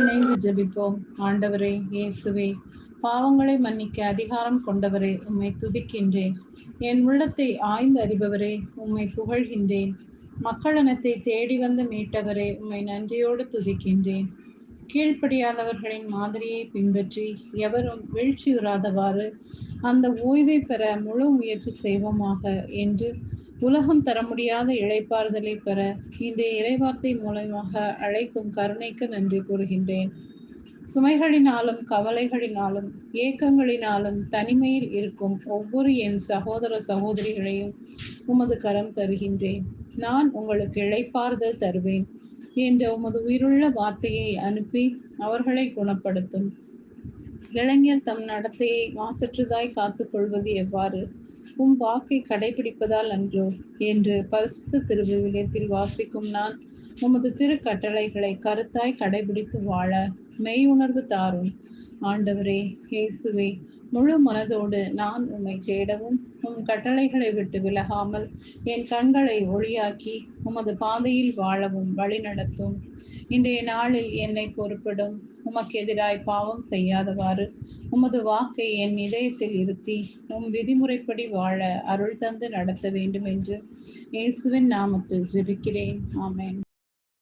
இணைந்து ஜெபிப்போம் ஆண்டவரே இயேசுவே பாவங்களை மன்னிக்க அதிகாரம் கொண்டவரே உம்மை துதிக்கின்றேன். என் உள்ளத்தை ஆய்ந்து அறிபவரே உம்மை புகழ்கின்றேன். மக்களினத்தை தேடி வந்து மீட்டவரே உம்மை நன்றியோடு துதிக்கின்றேன். கீழ்ப்படியாதவர்களின் மாதிரியை பின்பற்றி எவரும் வீழ்ச்சியுறாதவாறு அந்த ஓய்வை பெற முழு முயற்சி செய்வோமாக என்று உலகம் தர முடியாத இழைப்பாறுதலை பெற இந்த இறைவார்த்தை மூலமாக அழைக்கும் கருணைக்கு நன்றி கூறுகின்றேன். சுமைகளினாலும் கவலைகளினாலும் ஏக்கங்களினாலும் தனிமையில் இருக்கும் ஒவ்வொரு என் சகோதர சகோதரிகளையும் உமது கரம் தருகின்றேன். நான் உங்களுக்கு இழைப்பாறுதல் தருவேன் என்ற உமது உயிருள்ள வார்த்தையை அனுப்பி அவர்களை குணப்படுத்தும். இளைஞர் தம் நடத்தையை மாசற்றதாய் காத்துக்கொள்வது எவ்வாறு? உம் வாக்கை கடைபிடிப்பதால் அன்றோ? என்று பரிசுத்த திருவிவிலியத்தில் வாசிக்கும் நான் உமது திரு கட்டளைகளை கருத்தாய் கடைபிடித்து வாழ மெய் உணர்வு தாரும். ஆண்டவரே இயேசுவே முழு மனதோடு நான் உம்மை தேடவும் உம் கட்டளைகளை விட்டு விலகாமல் என் கண்களை ஒளியாக்கி உமது பாதையில் வாழவும் வழி நடத்தும். இன்றைய நாளில் என்னை பொறுப்பிடும். உமக்கு எதிராய் பாவம் செய்யாதவாறு உமது வாக்கை என் இதயத்தில் இருத்தி உம் விதிமுறைப்படி வாழ அருள் தந்து நடத்த வேண்டும் என்று இயேசுவின் நாமத்தில் ஜெபிக்கிறேன். ஆமேன்.